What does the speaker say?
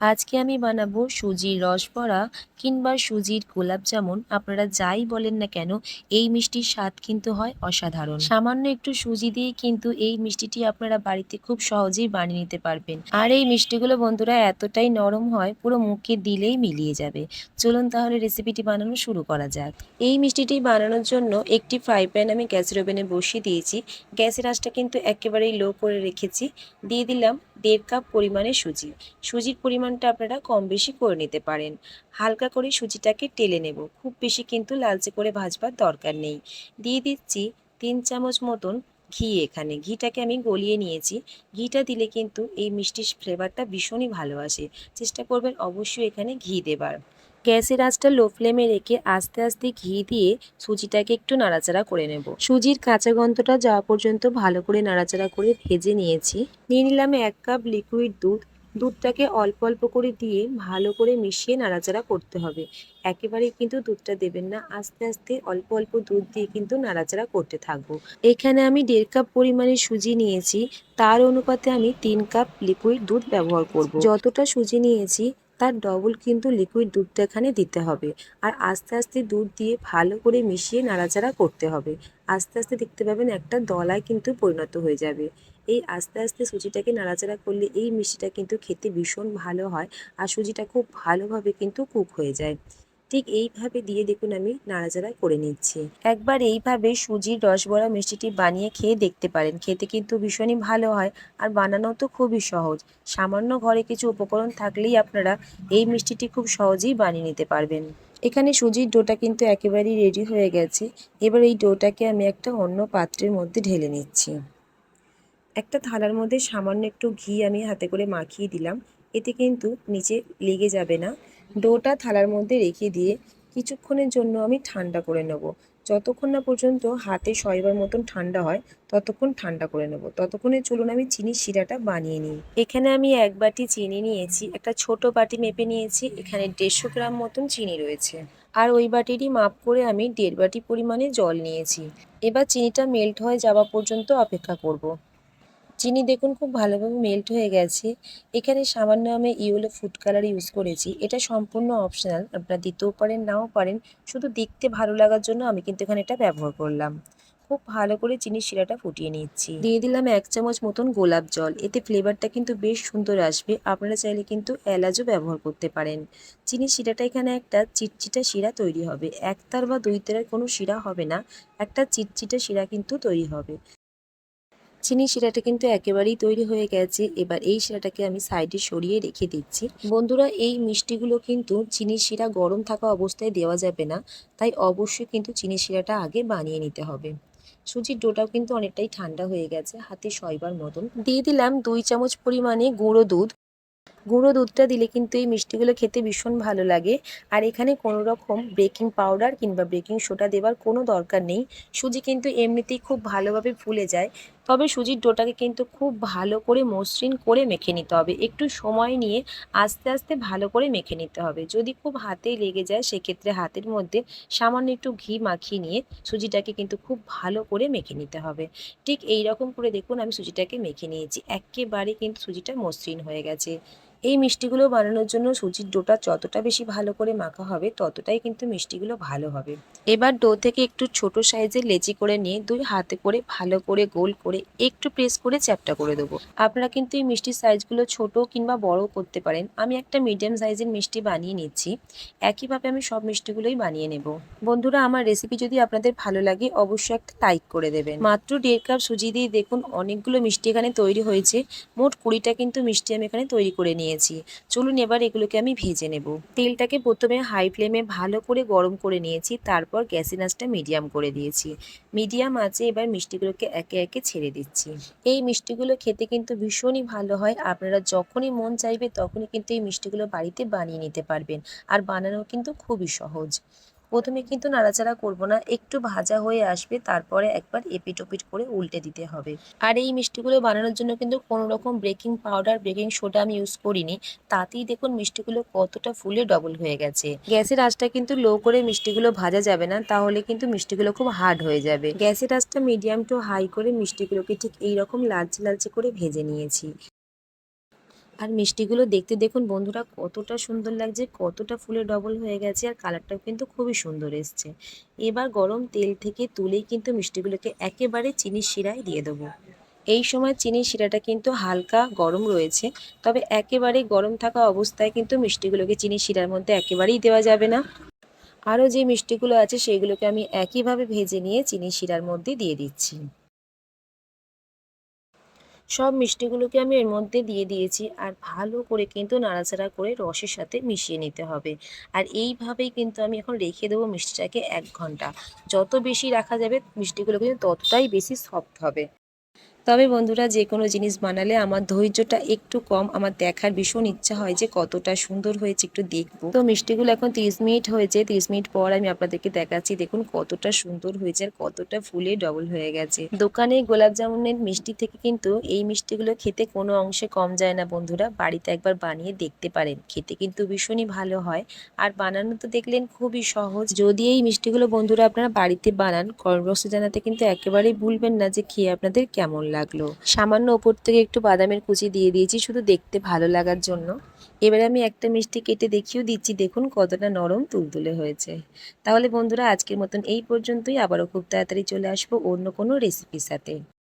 আজকে আমি বানাবো সুজির রসবড়া কিংবা সুজির গোলাপ জামুন। আপনারা যাই বলেন না কেন, এই মিষ্টির স্বাদ কিন্তু হয় অসাধারণ। সামান্য একটু সুজি দিয়ে কিন্তু এই মিষ্টিটি আপনারা বাড়িতে খুব সহজেই বানিয়ে নিতে পারবেন। আর এই মিষ্টিগুলো বন্ধুরা এতটাই নরম হয়, পুরো মুখে দিলেই মিলিয়ে যাবে। চলুন তাহলে রেসিপিটি বানানো শুরু করা যাক। এই মিষ্টিটি বানানোর জন্য একটি ফ্রাই প্যান আমি গ্যাসের ওভেনে বসিয়ে দিয়েছি। গ্যাসের আঁচটা কিন্তু একেবারেই লো করে রেখেছি। দিয়ে দিলাম দেড় কাপ পরিমাণে সুজি। সুজির পরিমাণটা আপনারা কম বেশি করে নিতে পারেন। হালকা করে সুজিটাকে টেলে নেব। খুব বেশি কিন্তু লালচে করে ভাজবার দরকার নেই। দিয়ে দিচ্ছি তিন চামচ মতন ঘি এখানে। ঘিটাকে আমি গলিয়ে নিয়েছি। ঘিটা দিলে কিন্তু এই মিষ্টির ফ্লেভারটা ভীষণই ভালো আসে। চেষ্টা করবেন অবশ্যই এখানে ঘি দেবার। গ্যাসের আঁচটা লো ফ্লেমে রেখে আস্তে আস্তে ঘি দিয়ে সুজিটাকে একটু নাড়াচাড়া করে নেব। সুজির কাঁচা গন্ধটা যাওয়া পর্যন্ত ভালো করে নাড়াচাড়া করে ভেজে নিয়েছি। নিয়ে নিলাম এক কাপ লিকুইড দুধ। দুধটাকে অল্প অল্প করে দিয়ে ভালো করে মিশিয়ে নাড়াচাড়া করতে হবে। একেবারেই কিন্তু দুধটা দেবেন না। আস্তে আস্তে অল্প অল্প দুধ দিয়ে কিন্তু নাড়াচাড়া করতে থাকব। এখানে আমি দেড় কাপ পরিমাণে সুজি নিয়েছি। তার অনুপাতে আমি তিন কাপ লিকুইড দুধ ব্যবহার করব। যতটা সুজি নিয়েছি তার ডবল কিন্তু লিকুইড দুধটা এখানে দিতে হবে। আর আস্তে আস্তে দুধ দিয়ে ভালো করে মিশিয়ে নাড়াচাড়া করতে হবে। আস্তে আস্তে দেখতে পাবেন একটা দলায় কিন্তু পরিণত হয়ে যাবে। এই আস্তে আস্তে সুজিটাকে নাড়াচাড়া করলে এই মিষ্টিটা কিন্তু খেতে ভীষণ ভালো হয় আর সুজিটা খুব ভালোভাবে কিন্তু কুক হয়ে যায়। ঠিক এইভাবে দিয়ে দেখুন আমি নাড়াচাড়া করে নিচ্ছি। একবার এইভাবে সুজির রসবড়া মিষ্টিটি বানিয়ে খেয়ে দেখতে পারেন। খেতে কিন্তু ভীষণই ভালো হয় আর বানানো তো খুবই সহজ। সামান্য ঘরে কিছু উপকরণ থাকলেই আপনারা এই মিষ্টিটি খুব সহজেই বানিয়ে নিতে পারবেন। এখানে সুজির ডোটা কিন্তু একেবারেই রেডি হয়ে গেছে। এবার এই ডোটাকে আমি একটা অন্য পাত্রের মধ্যে ঢেলে নিচ্ছি। একটা থালার মধ্যে সামান্য একটু ঘি আমি হাতে করে মাখিয়ে দিলাম। এতে কিন্তু নিচে লেগে যাবে না। ডোটা থালার মধ্যে রেখে দিয়ে কিছুক্ষণের জন্য আমি ঠান্ডা করে নেব। যতক্ষণ না পর্যন্ত হাতে শয়বার মতন ঠান্ডা হয়, ততক্ষণ ঠান্ডা করে নেব। ততক্ষণে চলুন আমি চিনির শিরাটা বানিয়ে নিই। এখানে আমি এক বাটি চিনি নিয়েছি, একটা ছোট বাটি মেপে নিয়েছি, এখানে দেড়শো গ্রাম মতন চিনি রয়েছে। আর ওই বাটিরই মাপ করে আমি দেড় বাটি পরিমাণে জল নিয়েছি। এবার চিনিটা মেল্ট হয়ে যাওয়া পর্যন্ত অপেক্ষা করব। চিনি দেখুন খুব ভালোভাবে মেল্ট হয়ে গেছে। এখানে সামান্য আমি ইয়েলো ফুড কালার ইউজ করেছি। এটা সম্পূর্ণ অপশনাল আপনারা দিতেও পারেন, নাও পারেন। শুধু দেখতে ভালো লাগার জন্য আমি কিন্তু এখানে এটা ব্যবহার করলাম। খুব ভালো করে চিনির শিরাটা ফুটিয়ে নিচ্ছি। দিয়ে দিলাম এক চামচ মতন গোলাপ জল। এতে ফ্লেভারটা কিন্তু বেশ সুন্দর আসবে। আপনারা চাইলে কিন্তু এলাচও ব্যবহার করতে পারেন। চিনির শিরাটা এখানে একটা চিটচিটা শিরা তৈরি হবে। একতার বা দুই তারের কোনো শিরা হবে না। একটা চিটচিটা শিরা কিন্তু তৈরি হবে। চিনি শিরাটা কিন্তু একেবারেই তৈরি হয়ে গেছে। এবার এই শিরাটাকে আমি সাইডে সরিয়ে রেখে দিচ্ছি। বন্ধুরা, এই মিষ্টিগুলো কিন্তু চিনি শিরা গরম থাকা অবস্থায় দেওয়া যাবে না, তাই অবশ্যই কিন্তু চিনি শিরাটা আগে বানিয়ে নিতে হবে। সুজির ডোটাও কিন্তু অনেকটাই ঠান্ডা হয়ে গেছে, হাতে সয়বার মতন। দিয়ে দিলাম দুই চামচ পরিমাণে গুঁড়ো দুধ। গুঁড়ো দুধটা দিলে কিন্তু এই মিষ্টিগুলো খেতে ভীষণ ভালো লাগে। আর এখানে কোনো রকম বেকিং পাউডার কিংবা বেকিং সোডা দেওয়ার কোনো দরকার নেই। সুজি কিন্তু এমনিতেই খুব ভালোভাবে ফুলে যায়। তবে সুজির ডোটাকে কিন্তু খুব ভালো করে মসৃণ করে মেখে নিতে হবে। একটু সময় নিয়ে আস্তে আস্তে ভালো করে মেখে নিতে হবে। যদি খুব হাতে লেগে যায়, সেক্ষেত্রে হাতের মধ্যে সামান্য একটু ঘি মাখিয়ে নিয়ে সুজিটাকে কিন্তু খুব ভালো করে মেখে নিতে হবে। ঠিক এই রকম করে দেখুন, আমি সুজিটাকে মেখে নিয়েছি। একেবারে কিন্তু সুজিটা মসৃণ হয়ে গেছে। এই মিষ্টিগুলো বানানোর জন্য সুজির ডোটা যতটা বেশি ভালো করে মাখা হবে, ততটাই কিন্তু মিষ্টিগুলো ভালো হবে। এবার ডো থেকে একটু ছোট সাইজের লেচি করে নিয়ে দুই হাতে করে ভালো করে গোল করে একটু প্রেস করে চ্যাপটা করে দেবো। আপনারা কিন্তু এই মিষ্টির সাইজগুলো ছোট কিংবা বড় করতে পারেন। আমি একটা মিডিয়াম সাইজের মিষ্টি বানিয়ে নিচ্ছি। একইভাবে আমি সব মিষ্টিগুলোই বানিয়ে নেব। বন্ধুরা, আমার রেসিপি যদি আপনাদের ভালো লাগে, অবশ্যই একটা লাইক করে দেবেন। মাত্র দেড় কাপ সুজি দিয়ে দেখুন, অনেকগুলো মিষ্টি এখানে তৈরি হয়েছে। মোট কুড়িটা কিন্তু মিষ্টি আমি এখানে তৈরি করে নিয়েছি। চলুন এবার এগুলোকে আমি ভেজে নেব। তেলটাকে প্রথমে হাই ফ্লেমে ভালো করে গরম করে নিয়েছি, তারপর গ্যাসের আঁচটা মিডিয়াম করে দিয়েছি। মিডিয়াম আছে এবার মিষ্টিগুলোকে একে একে ছেড়ে দিচ্ছি। এই মিষ্টিগুলো খেতে কিন্তু ভীষণই ভালো হয়। আপনারা যখনই মন চাইবে তখনই কিন্তু এই মিষ্টিগুলো বাড়িতে বানিয়ে নিতে পারবেন। আর বানানো কিন্তু খুবই সহজ। প্রথমে কিন্তু নাড়াচাড়া করব না, একটু ভাজা হয়ে আসবে, তারপরে একবার এপিট ওপিট করে উল্টে দিতে হবে। আর এই মিষ্টিগুলো বানানোর জন্য কিন্তু কোনো রকম বেকিং পাউডার, বেকিং সোডা আমি ইউজ করিনি। তাতেই দেখুন মিষ্টিগুলো কতটা ফুলে ডবল হয়ে গেছে। গ্যাসের আঁচটা কিন্তু লো করে মিষ্টিগুলো ভাজা যাবে না, তাহলে কিন্তু মিষ্টিগুলো খুব হার্ড হয়ে যাবে। গ্যাসের আঁচটা মিডিয়াম টু হাই করে মিষ্টিগুলোকে ঠিক এইরকম লালচে লালচে করে ভেজে নিয়েছি। আর মিষ্টিগুলো দেখতে দেখুন বন্ধুরা, কতটা সুন্দর লাগছে, কতটা ফুলে ডবল হয়ে গেছে আর কালারটাও কিন্তু খুবই সুন্দর এসছে। এবার গরম তেল থেকে তুলেই কিন্তু মিষ্টিগুলোকে একেবারে চিনির শিরায় দিয়ে দেবো। এই সময় চিনির শিরাটা কিন্তু হালকা গরম রয়েছে, তবে একেবারে গরম থাকা অবস্থায় কিন্তু মিষ্টিগুলোকে চিনির শিরার মধ্যে একেবারেই দেওয়া যাবে না। আরও যে মিষ্টিগুলো আছে সেগুলোকে আমি একইভাবে ভেজে নিয়ে চিনির শিরার মধ্যে দিয়ে দিচ্ছি। সব মিষ্টিগুলোকে আমি এর মধ্যে দিয়ে দিয়েছি আর ভালো করে কিন্তু নাড়াচাড়া করে রসের সাথে মিশিয়ে নিতে হবে। আর এইভাবেই কিন্তু আমি এখন রেখে দেবো মিষ্টিটাকে এক ঘণ্টা। যত বেশি রাখা যাবে মিষ্টিগুলো কিন্তু ততটাই বেশি সফট হবে। তবে বন্ধুরা যে কোনো জিনিস বানালে আমার ধৈর্যটা একটু কম। আমার দেখার ভীষণ ইচ্ছা হয় যে কতটা সুন্দর হয়েছে, একটু দেখব। তো মিষ্টিগুলো এখন তিরিশ মিনিট হয়েছে। তিরিশ মিনিট পর আমি আপনাদেরকে দেখাচ্ছি, দেখুন কতটা সুন্দর হয়েছে আর কতটা ফুলে ডবল হয়ে গেছে। দোকানে গোলাপ জামুনের মিষ্টি থেকে কিন্তু এই মিষ্টিগুলো খেতে কোনো অংশে কম যায় না বন্ধুরা। বাড়িতে একবার বানিয়ে দেখতে পারেন। খেতে কিন্তু ভীষণই ভালো হয়। আর বানানো তো দেখলেন খুবই সহজ। যদি এই মিষ্টিগুলো বন্ধুরা আপনারা বাড়িতে বানান কর্মবস্ত জানাতে কিন্তু একেবারেই ভুলবেন না যে খেয়ে আপনাদের কেমন লাগল। সামান্য ওপর থেকে একটু বাদামের কুচি দিয়ে দিয়েছি, শুধু দেখতে ভালো লাগার জন্য। এবারে আমি একটা মিষ্টি কেটে দেখিয়েও দিচ্ছি, দেখুন কতটা নরম তুলতুলে হয়েছে। তাহলে বন্ধুরা, আজকের মতন এই পর্যন্তই। আবারও খুব তাড়াতাড়ি চলে আসব অন্য কোনো রেসিপির সাথে।